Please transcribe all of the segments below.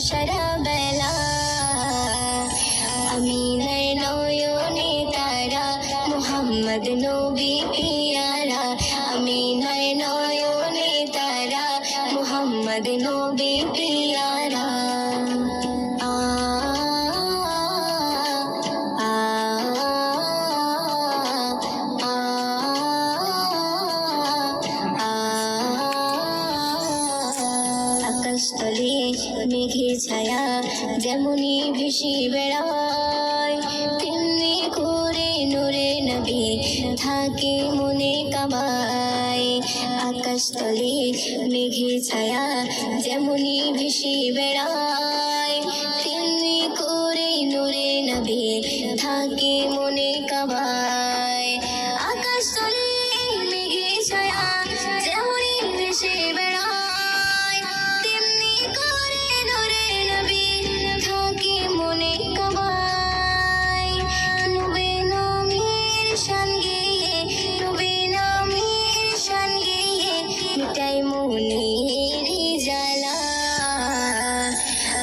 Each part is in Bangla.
সারা বেলা আমিনার নয়নে তারা মোহাম্মদ নবী পিয়ারা আমিনার নয়নে তারা মোহাম্মদ নবী পিয়ারা আকাশতলে মেঘের ছায়া যেমনই ভেসে বেড়ায়, তেমনি করে নূরে নবী থাকে মনে কামায়। আকাশতলে মেঘে ছায়া যেমনই ভেসে বেড়ায়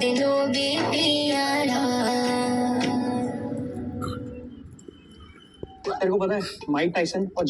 दोगे प्यारा। तेरे को पता है माइक टाइसन और